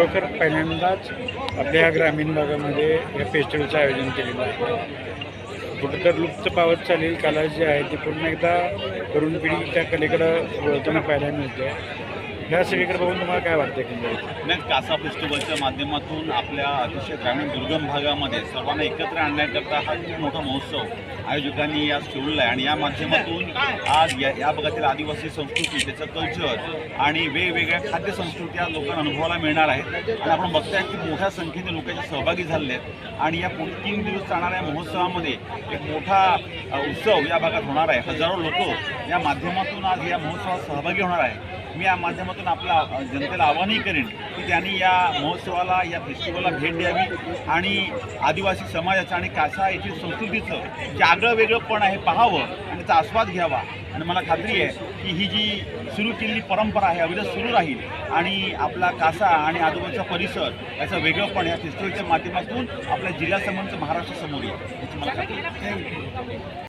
खरोखर पहिल्यांदाच आपल्या ह्या ग्रामीण भागामध्ये या फेस्टिवलचं आयोजन केलेलं आहे. कुठं तर लुप्त पावत चालेल कला जी आहे ती पुन्हा एकदा तरुण पिढी त्या कलेकडं वळताना पाहायला मिळते. ह्या सगळीकडे बघून तुम्हाला काय वाटतं की नाही? कासा फेस्टिवलच्या माध्यमातून आपल्या अतिशय ग्रामीण दुर्गम भागामध्ये सर्वांना एकत्र आणण्याकरता हा खूप मोठा महोत्सव आयोजकांनी आज ठेवलेला आहे आणि या माध्यमातून आज या या भागातील आदिवासी संस्कृती त्याचं कल्चर आणि वेगवेगळ्या खाद्य संस्कृत्या लोकांना अनुभवायला मिळणार आहेत आणि आपण बघताय की मोठ्या संख्येने लोक सहभागी झालेले आहेत आणि या पुढे तीन दिवस चालणाऱ्या महोत्सवामध्ये एक मोठा उत्सव या भागात होणार आहे. हजारो लोक या माध्यमातून आज या महोत्सवात सहभागी होणार आहे मी या माध्यमातून आपल्या आपला जनतेला आवाहनही करेन की त्यांनी या महोत्सवाला या फेस्टिवलला भेट द्यावी आणि आदिवासी समाजाचं आणि कासा येथील संस्कृतीचं जे आगळं वेगळंपण आहे पाहावं आणि त्याचा आस्वाद घ्यावा. आणि मला खात्री आहे की ही जी सुरू केलेली परंपरा आहे अविरत सुरू राहील आणि आपला कासा आणि आजूबाजूचा परिसर याचं वेगळंपण या फेस्टिवलच्या माध्यमातून आपल्या जिल्ह्यासमोरचं महाराष्ट्रासमोर येईल. याची मला खात्री